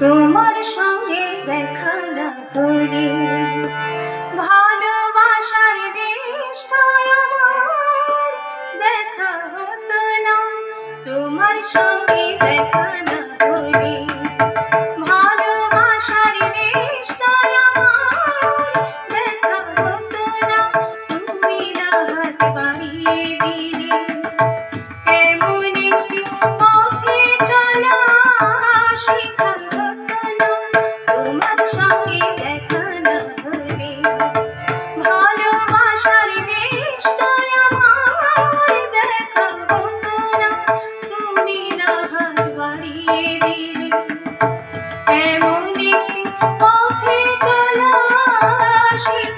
তোমার সঙ্গে দেখা না করে। ভালোবাসার দেশ দেখা হতো না। তোমার সঙ্গে দেখা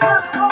Oh.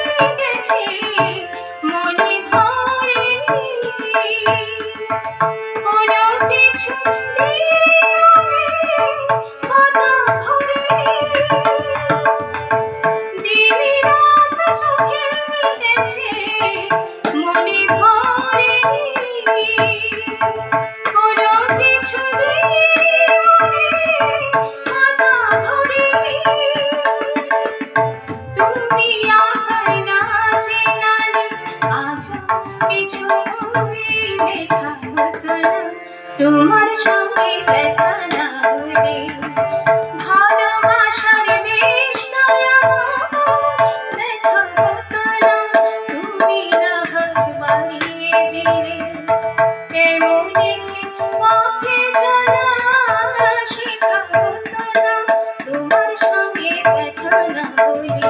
দেখা হতো না তোমার সঙ্গে দেখা না হলে ভালোবাসার দেশটা দেখা হতো না তুমি না হাত বাড়িয়ে দিলে এমনি পথে চলা শেখা হতো না তোমার সঙ্গে দেখা না হলে